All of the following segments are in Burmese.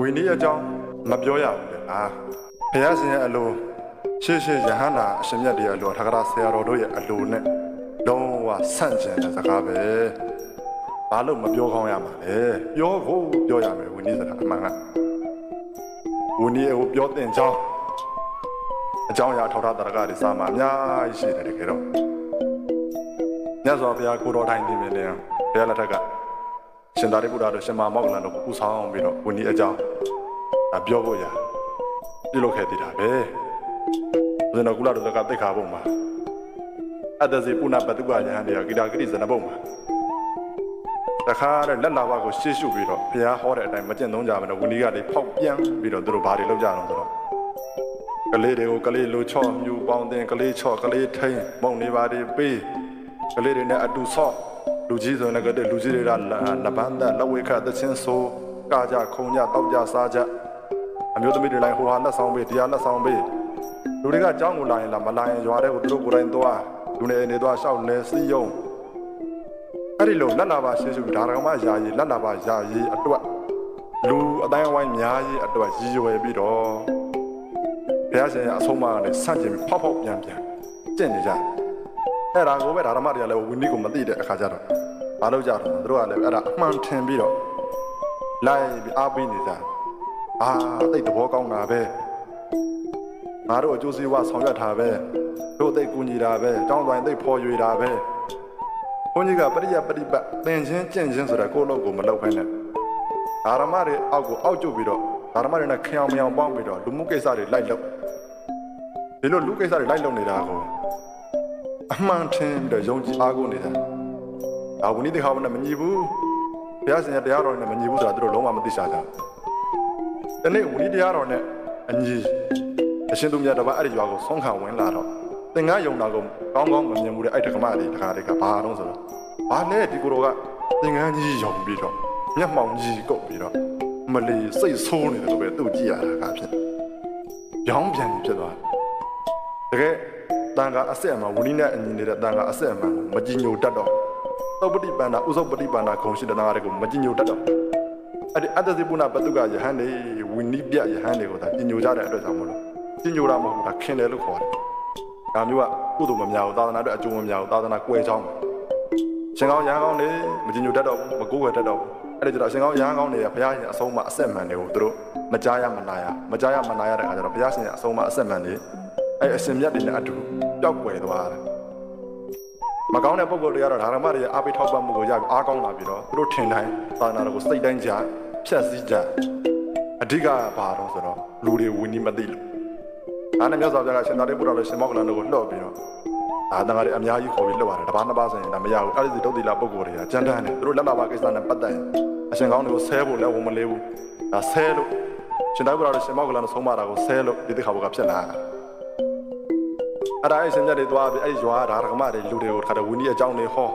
ဝီနီးအကြောင်းမပြောရဘူးလေအာဘုရားရှင်ရဲ့အလိုရှေ့ရှေ့ယဟန္တာအရှင်မြတ်တွေအလိုထာဂရဆရာတော်တို့ရဲ့အလိုနဲ့လုံးဝဆန့်ကျင်တဲ့စကားပဲဘာလို့မပြောကောင်းရမှာလဲပြောဖို့ပြောရမယ်ဝီနီးစကားအမှန်ကဝီနီးကိုပြောတဲ့ကြောင်းအကြောင်းအရာထောက်ထားတရကတွေစာမှာအများကြီးရှိတယ်တကယ်တော့မြတ်စွာဘုရားကိုတော်တိုင်းနေမြင်တယ်ဘုရားလက်ထက်က ရှင်သာရိပုတ္တရာတို့ရှင်မမောက္ကလန်တို့ကိုဥဆောင်ပြီးတော့ဝီနီးအကြောင်းဒါပြောဖို့ရပြုလုပ်ခဲ့တည်တာပဲဘုရင်တော်ကုလတို့ကသိက္ခာပုံမှာအတ္တစီပုဏ္ဏပတုကယဟန်တွေကဂိတာဂရိဇနပုံမှာတခါတဲ့လက်လာဘကိုရှေ့ရှုပြီးတော့ဘုရားဟောတဲ့အတိုင်းမကျင့်သုံးကြဘဲနဲ့ဝီနီးကလေးဖောက်ပြန်ပြီးတော့သူတို့ဘာတွေလုပ်ကြအောင်ဆိုတော့ကလေးတွေကိုကလေးလိုချော့မြူပေါင်းတင်ကလေးချော့ကလေးထိန်မုံနေပါတွေပေးကလေးတွေနဲ့အတူဆော့ လူကြီးဆိုရင်လည်းကတည်းကလူကြီးတွေကလပန်းသက်လက်ဝဲခတ်သချင်းဆိုကကြခုံကြတောက်ကြစားကြအမျိုးသမီးတွေလိုက်ဟိုဟာလက်ဆောင်ပေးတရားလက်ဆောင်ပေးလူတွေကကြောင်းကိုလာရင်လာမလာရင်ရွာတဲ့ကိုသူတို့ကိုယ်တိုင်သွားလူနေနေသွားရှောက်လဲစီးယုံအဲ့ဒီလိုလက်လာပါရှေ့ရှုဒါရကမယာယီလက်လာပါယာယီအတွက်လူအတိုင်းအဝိုင်းများကြီးအတွက်ရည်ရွယ်ပြီးတော့ဘုရားရှင်ရဲ့အဆုံးအမကနေဆန့်ကျင်ပြီးဖောက်ဖောက်ပြန်ပြန်ကျင့်နေကြတယ် အဲ့ဒါကိုပဲဓမ္မတွေကလည်းဝင်းဒီကိုမသိတဲ့အခါကျတော့မလုပ်ကြတော့သူတို့ကလည်းအဲ့ဒါအမှန်ထင်ပြီးတော့လိုက်ပြီးအားပေးနေကြအာတိတ်သဘောကောင်းတာပဲငါတို့အကျိုးစီးပွားဆောင်ရွက်တာပဲတို့သိကူညီတာပဲတောင်းတိုင်းသိဖော်ရွေတာပဲဘုန်းကြီးကပရိယပရိပတ်သင်ချင်းကျင့်ချင်းဆိုတဲ့ကိုယ့်လောက်ကိုမလုပ်ခိုင်းနဲ့ဓမ္မတွေအောက်ကိုအောက်ကျုပ်ပြီးတော့ဓမ္မတွေနဲ့ခရောင်မြောင်ပေါင်းပြီးတော့လူမှုကိစ္စတွေလိုက်လုပ်ဒီလိုလူကိစ္စတွေလိုက်လုပ်နေတာကို အမှန်ထင်ပြီးတော့ယုံကြည်အားကိုးနေတာဒါဝိနည်းတေခါမနဲ့မညီဘူးဘုရားရှင်ရဲ့တရားတော်နဲ့မညီဘူးဆိုတာသူတို့လုံးဝမသိချာကြဘူးဒီနေ့ဝိနည်းတရားတော်နဲ့အညီအရှင်သူမြတ်တော်ကအဲ့ဒီရွာကိုဆုံးခံဝင်လာတော့သင်္ကန်းယုံတာကိုကောင်းကောင်းမမြင်ဘူးတဲ့အဲ့တက္ကမလေးတခါတည်းကဘာတော့ဆိုတော့ဘာလဲဒီကိုယ်တော်ကသင်္ကန်းကြီးယုံပြီးတော့မျက်မှောင်ကြီးကုတ်ပြီးတော့မလီစိတ်ဆိုးနေတယ်လို့ပဲသူ့ကြည့်ရတာကဖြစ်ပြောင်းပြန်ဖြစ်သွားတယ်တကယ် တန်ကအဆက်အမှန်ဝိနည်းနဲ့အညီနေတဲ့တန်ကအဆက်အမှန်ကိုမကြည်ညိုတတ်တော့သုပ္ပတိပန္နာဥသုပ္ပတိပန္နာခုံရှိတဲ့နာတွေကိုမကြည်ညိုတတ်တော့အဲ့ဒီအတ္တဇိပုဏပတုကယဟန်နေဝိနည်းပြယဟန်တွေကိုဒါကြည်ညိုကြတဲ့အတွက်ကြောင့်မလို့ကြည်ညိုတာမဟုတ်ဘူးဒါခင်တယ်လို့ခေါ်တယ်ဒါမျိုးကကုသိုလ်မများဘူးသာသနာအတွက်အကျိုးမများဘူးသာသနာကွယ်ချောင်းရှင်ကောင်းရဟန်းကောင်းနေမကြည်ညိုတတ်တော့ဘူးမကိုးကွယ်တတ်တော့ဘူးအဲ့ဒါကြတော့ရှင်ကောင်းရဟန်းကောင်းတွေကဘုရားရှင်အဆုံးအမအဆက်မှန်တွေကိုသူတို့မကြားရမနာရမကြားရမနာရတဲ့အခါကျတော့ဘုရားရှင်ရဲ့အဆုံးအမအဆက်မှန်တွေအဲ့အရှင်မြတ်တွေနဲ့အတူ ပျောက်ကွယ်သွားတယ်မကောင်းတဲ့ပုံကိုယ်တွေကတော့ဓမ္မတွေရဲ့အားပေးထောက်ပံ့မှုကိုရပြီးအားကောင်းလာပြီးတော့သူတို့ထင်တိုင်းသာသနာတော်ကိုစိတ်တိုင်းကြဖြတ်စည်းကြအဓိကဘာတော့ဆိုတော့လူတွေဝင်းနီးမသိလို့အားနဲ့မြတ်စွာဘုရားကရှင်သာရိပုတ္တရာလိုရှင်မောက္ကလန်တို့ကိုလှော့ပြီးတော့ဒါတန်ဃာတွေအများကြီးခေါ်ပြီးလှုပ်ရတယ်တပါးနှစ်ပါးဆိုရင်ဒါမရဘူးအဲ့ဒီဒုတိယပုဂ္ဂိုလ်တွေကကြမ်းတမ်းတယ်သူတို့လက်လာပါကိစ္စနဲ့ပတ်သက်ရင်အရှင်ကောင်းတွေကိုဆဲဖို့လည်းဝန်မလေးဘူးဒါဆဲလို့ရှင်သာရိပုတ္တရာလိုရှင်မောက္ကလန်တို့ဆုံးမတာကိုဆဲလို့ဒီတိခါဘုကဖြစ်လာတာ အဲ့ဒါအရှင်မြတ်တွေသွားပြီးအဲ့ဒီရွာဒါရကမတွေလူတွေကိုခါတော့ဝင်းကြီးအကြောင်းတွေဟော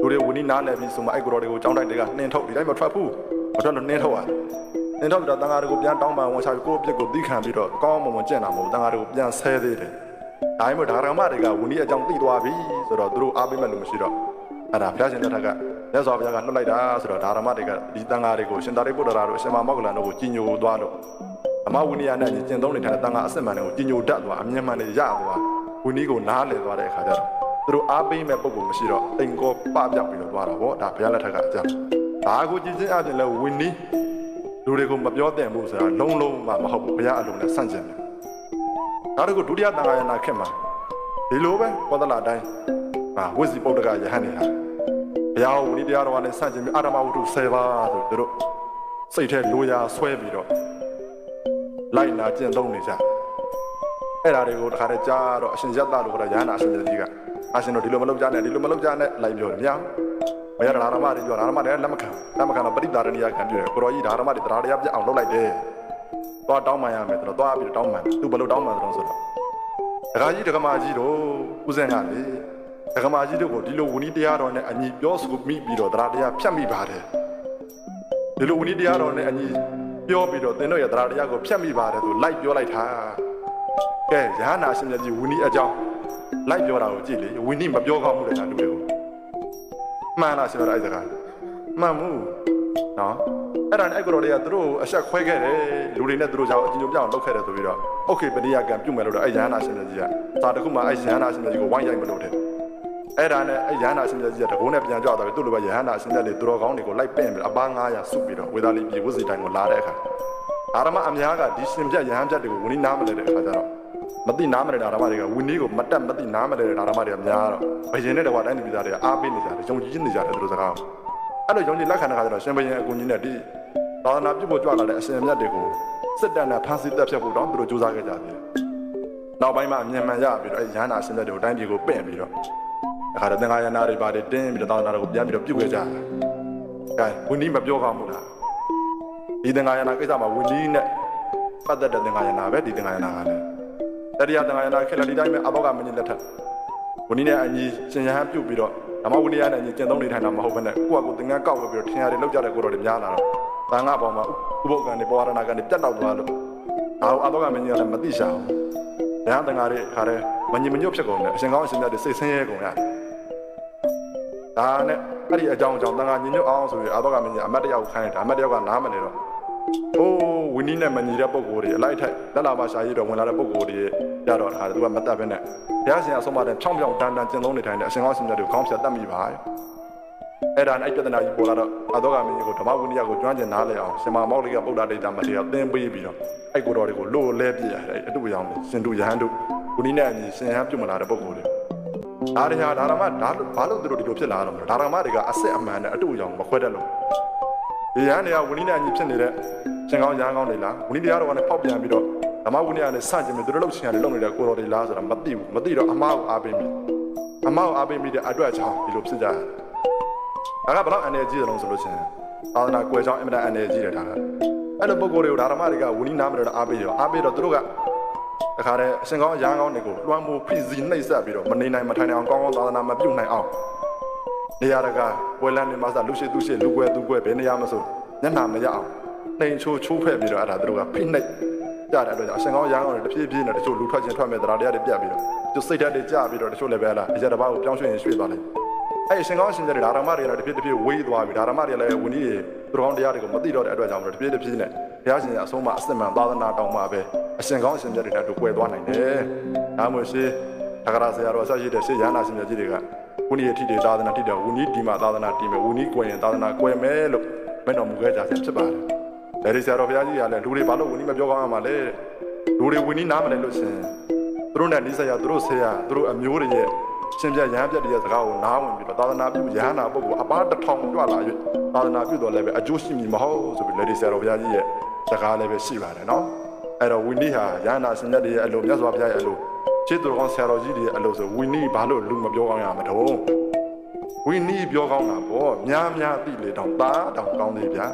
လူတွေဝင်းကြီးနားလည်ပြီးဆိုမှအဲ့ကိုတော်တွေကိုအကြောင်းတိုက်တွေကနှင်းထုတ်ဒီတိုင်းမထွက်ဘူးမထွက်လို့နှင်းထုတ်ရတယ်နှင်းထုတ်ပြီးတော့တန်ဃာတွေကိုပြန်တောင်းပန်ဝန်ချပြီးကိုယ့်အပြစ်ကိုသိခံပြီးတော့ကောင်းမွန်မွန်ကျင့်တာမဟုတ်တန်ဃာတွေကိုပြန်ဆဲသေးတယ်ဒါမှမဟုတ်ဒါရကမတွေကဝင်းကြီးအကြောင်းသိသွားပြီဆိုတော့သူတို့အားပေးမဲ့လို့မရှိတော့အဲ့ဒါဘုရားရှင်လက်ထက်ကမြတ်စွာဘုရားကလွတ်လိုက်တာဆိုတော့ဒါရမတွေကဒီတန်ဃာတွေကိုရှင်သာရိပုတ္တရာတို့အရှင်မမောက္ကလန်တို့ကိုကြီးညိုသွားလို့အမဝိနည်းနဲ့ကျင့်သုံးနေတဲ့တန်ဃာအစစ်မှန်တွေကိုကြီးညိုတတ်သွားအမြင်မှန်တွေရသွား ဝင်းကြီးကိုနားလည်သွားတဲ့အခါကျတော့သူတို့အားပေးမဲ့ပုံကမရှိတော့တိမ်ကောပပြောက်ပြီးတော့သွားတာဗောဒါဘုရားလက်ထက်ကအကြောင်းဒါကိုကြည်ချင်းအပြင်လဲဝင်းကြီးလူတွေကိုမပြောတဲ့မှုဆိုတာလုံးလုံးမှမဟုတ်ဘူးဘုရားအလုံးနဲ့ဆန့်ကျင်တယ်နောက်တစ်ခုဒုတိယတန်ခါရနာခက်မှာဒီလိုပဲပောဒလာတိုင်းဟာဝိဇ္ဇိပုဒ္ဒကယဟန်နေတာဘုရားဝိနည်းတရားတော်နဲ့ဆန့်ကျင်ပြီးအာရမဝတ္ထု10ပါးဆိုသူတို့စိတ်ထဲလိုရာဆွဲပြီးတော့လိုက်နာကျင့်သုံးနေကြ အဲ့ဒါတွေကိုတခါတည်းကြားတော့အရှင်ရတ္တလို့ခေါ်တဲ့ယဟန်အရှင်ကြီးကအရှင်တို့ဒီလိုမလုပ်ကြနဲ့ဒီလိုမလုပ်ကြနဲ့လိုက်ပြောတယ်မရမရတာဓမ္မတွေပြောဓမ္မတွေလက်မခံလက်မခံတော့ပရိဒါရဏိယခံပြတယ်ကိုတော်ကြီးဓမ္မတွေတရားတရားပြအောင်လုပ်လိုက်တယ်သွားတောင်းမှန်ရမယ်ဆိုတော့သွားပြီးတောင်းမှန်သူဘယ်လိုတောင်းမှန်ဆိုတော့ဆိုတော့ဒကာကြီးဒကမာကြီးတို့ဦးစင်ကလေဒကမာကြီးတို့ကိုဒီလိုဝဏီတရားတော်နဲ့အညီပြောဆိုမိပြီးတော့တရားတရားဖြတ်မိပါတယ်ဒီလိုဝဏီတရားတော်နဲ့အညီပြောပြီးတော့သင်တို့ရဲ့တရားတရားကိုဖြတ်မိပါတယ်ဆိုလိုက်ပြောလိုက်တာ ကဲရဟနာရှင်မြတ်ကြီးဝဏီအကြောင်းလိုက်ပြောတာကိုကြည့်လေဝဏီမပြောကောင်းဘူးလေဒါလူတွေကိုမှန်လားရှင်တော်အဲ့စကားမှန်မှု နော်အဲ့ဒါနဲ့အဲ့ကိုတော်တွေကသူတို့အဆက်ခွဲခဲ့တယ်လူတွေနဲ့သူတို့ကြောင့်အချင်းချင်းပြောင်းလုပ်ခဲ့တယ်ဆိုပြီးတော့โอเคပရိယာကံပြုတ်မယ်လို့တော့အဲ့ရဟန္တာရှင်မြတ်ကြီးကသာတခုမှအဲ့ရဟန္တာရှင်မြတ်ကြီးကိုဝိုင်းရိုက်မလို့တဲ့အဲ့ဒါနဲ့အဲ့ရဟန္တာရှင်မြတ်ကြီးကတကုန်းနဲ့ပြန်ကြွသွားပြီသူ့လိုပဲရဟန္တာရှင်မြတ်လေးသူတော်ကောင်းတွေကိုလိုက်ပင့်ပြီးအပား900စုပြီးတော့ဝေသာလီပြည်ဝစီတိုင်းကိုလာတဲ့အခါအာရမအများကဒီရှင်ပြတ်ရဟန်းပြတ်တွေကိုဝင်းနားမလဲတဲ့အခါကျတော့ မသိနားမလဲတဲ့အာရမတွေကဝင်းကြီးကိုမတက်မသိနားမလဲတဲ့အာရမတွေကများတော့ဘယင်နဲ့တကွာတိုင်းပြည်သားတွေကအားပေးနေကြတယ်ယုံကြည်နေကြတယ်သူတို့စကားကိုအဲ့လိုယုံကြည်လက်ခံတဲ့အခါကျတော့ရှင်ဘယင်အကူကြီးနဲ့ဒီသာသနာပြုဖို့ကြွလာတဲ့အရှင်မြတ်တွေကိုစစ်တပ်နဲ့ဖမ်းဆီးတပ်ဖြတ်ဖို့တောင်းသူတို့ကြိုးစားခဲ့ကြတယ်နောက်ပိုင်းမှာအမြင်မှန်ရပြီးတော့အဲ့ရဟန္တာရှင်မြတ်တွေကိုတိုင်းပြည်ကိုပင့်ပြီးတော့အခါတော့သင်္ဃာယနာတွေပါတယ်တင်းပြီးတော့သာသနာတော်ကိုပြန်ပြီးတော့ပြုတ်ခဲ့ကြတယ်။ကဲဝင်းကြီးမပြောကောင်းဘူးလား။ဒီသင်္ဃာယနာကိစ္စမှာဝင်းကြီးနဲ့ပတ်သက်တဲ့သင်္ဃာယနာပဲဒီသင်္ဃာယနာကလည်း တတိယသင်္ဃာယနာခေတ်လက်ဒီတိုင်းပဲအဘောကမင်းကြီးလက်ထက်ဝင်းကြီးနဲ့အညီရှင်ရဟန်းပြုတ်ပြီးတော့ဓမ္မဝိနည်းနဲ့အညီကျင့်သုံးနေထိုင်တာမဟုတ်ဘဲနဲ့ကိုယ့်အကူသင်္ကန်းကောက်ပြီးတော့ထင်ရတယ်လောက်ကြတဲ့ကိုယ်တော်တွေများလာတော့သံဃာပေါ်မှာဥပုပ်ကံတွေပေါ်ရဏကံတွေပြတ်တော့သွားလို့အာအဘောကမင်းကြီးကလည်းမသိရှာဘူး။ဒါသင်္ဃာတွေခါတဲ့မညင်မညွတ်ဖြစ်ကုန်တယ်အရှင်ကောင်းအရှင်မြတ်တွေစိတ်ဆင်းရဲကုန်ရတယ်။ဒါနဲ့အဲ့ဒီအကြောင်းအကြောင်းသံဃာညင်ညွတ်အောင်ဆိုပြီးအာဘောကမင်းကြီးအမတ်တယောက်ခိုင်းတယ်အမတ်တယောက်ကနားမလဲတော့ အိုးဝင်းနီးနဲ့မညီတဲ့ပုံကိုယ်တွေအလိုက်ထိုက်လက်လာပါရှာရည်တော့ဝင်လာတဲ့ပုံကိုယ်တွေကြတော့တခါသူကမတတ်ဘဲနဲ့ဘုရားရှင်အဆုံးမတဲ့ချောင်းပြောင်တန်တန်ကျင့်သုံးနေထိုင်တဲ့အရှင်ကောင်းရှင်မြတ်တွေကိုခေါင်းဖြတ်တတ်မိပါရဲ့အဲ့ဒါနဲ့အဲ့ပြဿနာကြီးပေါ်လာတော့အသောကမင်းကြီးကိုဓမ္မဝိနည်းကိုကျွမ်းကျင်နားလည်အောင်ရှင်မမောက်လေးကဗုဒ္ဓဒိဋ္ဌမထေရသင်ပေးပြီးတော့အဲ့ကိုတော်တွေကိုလို့လဲပြရအဲ့အတုရောင်ရှင်တို့ယဟန်တို့ဝိနည်းနဲ့အညီရှင်ဟန်ပြုတ်မလာတဲ့ပုံကိုယ်တွေဒါတွေဟာဒါရမဒါလို့ဘာလို့သူတို့ဒီလိုဖြစ်လာတော့မလဲဒါရမတွေကအစစ်အမှန်နဲ့အတုရောင်မခွဲတတ်လို့ဒီ ရဟန်းတွေကဝိနည်းနဲ့အညီဖြစ်နေတဲ့ရှင်ကောင်းရဟန်းကောင်းတွေလားဝိနည်းတရားတော်ကလည်းဖောက်ပြန်ပြီးတော့ဓမ္မဝိနည်းကလည်းစကြင်ပြီးသူတို့လှုပ်ရှင်ရတယ်လှုပ်နေတဲ့ကိုတော်တွေလားဆိုတာမသိဘူးမသိတော့အမားကိုအားပေးမိအမားကိုအားပေးမိတဲ့အတွက်ကြောင့်ဒီလိုဖြစ်ကြတယ်ဒါကဘလောက်အနေကြီးတယ်လို့ဆိုလို့ရှိရင်သာသနာကွယ်ကြောင်းအင်မတန်အနေကြီးတယ်ဒါကအဲ့လိုပုံကိုယ်တွေကိုဓမ္မတွေကဝိနည်းနားမလို့အားပေးရောအားပေးတော့သူတို့ကတခါတည်းအရှင်ကောင်းအရဟန်းကောင်းတွေကိုလွှမ်းမိုးဖိစီနှိပ်စက်ပြီးတော့မနေနိုင်မထိုင်နိုင်အောင်ကောင်းကောင်းသာသနာမပြုတ်နိုင်အောင် နေရာတကာပွဲလန်းနေမှာစလူရှိသူရှိလူကွယ်သူကွယ်ဘယ်နေရာမဆိုညနာမရအောင်နှိမ်ချိုးချိုးဖက်ပြီးတော့အဲ့ဒါသူတို့ကဖိနှိပ်ကြတဲ့အတွက်ကြောင့်အရှင်ကောင်းရဟန်းကောင်းတွေတဖြည်းဖြည်းနဲ့တချို့လူထွက်ချင်းထွက်မဲ့တရားတရားတွေပြတ်ပြီးတော့သူစိတ်ဓာတ်တွေကြပြီးတော့တချို့လည်းပဲလားအရာတစ်ပါးကိုပြောင်းရွှေ့ရင်ရွှေ့သွားလိုက်အဲ့ရှင်ကောင်းရှင်ကျတဲ့ဓမ္မတွေကလည်းတဖြည်းတဖြည်းဝေးသွားပြီဓမ္မတွေလည်းဝင်းကြီးတွေသူတော်ကောင်းတရားတွေကိုမသိတော့တဲ့အတွက်ကြောင့်မလို့တဖြည်းတဖြည်းနဲ့ဘုရားရှင်ကအဆုံးမအစစ်မှန်သာသနာတောင်းမှာပဲအရှင်ကောင်းရှင်ကျတဲ့တို့ကွယ်သွားနိုင်တယ်ဒါမှမဟုတ်ရှေးတဂရဆရာတော်ဆက်ရှိတဲ့ရှေးရဟနာရှင်ကြီးတွေက ဝင်းကြီးအထိတွေသာသနာတိတဲ့ဝင်းကြီးဒီမှာသာသနာတည်မယ်ဝင်းကြီးကွယ်ရင်သာသနာကွယ်မယ်လို့မင်းတော်မူခဲ့ကြဆရာဖြစ်ပါတယ်ဒါဒီဆရာတော်ဘုရားကြီးကလည်းလူတွေဘာလို့ဝင်းကြီးမပြောကောင်းရမှာလဲလူတွေဝင်းကြီးနားမလဲလို့ရှင်သူတို့နဲ့နိစ္စရာသူတို့ဆရာသူတို့အမျိုးတွေရဲ့ရှင်ပြရဟန်းပြတ်တဲ့စကားကိုနားဝင်ပြီးတော့သာသနာပြုရဟန္တာပုဂ္ဂိုလ်အပားတစ်ထောင်ကြွလာ၍သာသနာပြုတော်လည်းပဲအကျိုးရှိမည်မဟုတ်ဆိုပြီးလက်ဒီဆရာတော်ဘုရားကြီးရဲ့စကားလည်းပဲရှိပါတယ်နော်အဲ့တော့ဝိနည်းဟာရဟန္တာရှင်မြတ်တွေရဲ့အလိုမြတ်စွာဘုရားရဲ့အလို ခြေတော်ကောင်းဆရာတော်ကြီးတွေရဲ့အလိုဆိုဝိနည်းဘာလို့လူမပြောကောင်းရမှာတော့ဝိနည်းပြောကောင်းတာပေါ့များများသိလေတောင်သားတောင်ကောင်းသေးဗျာ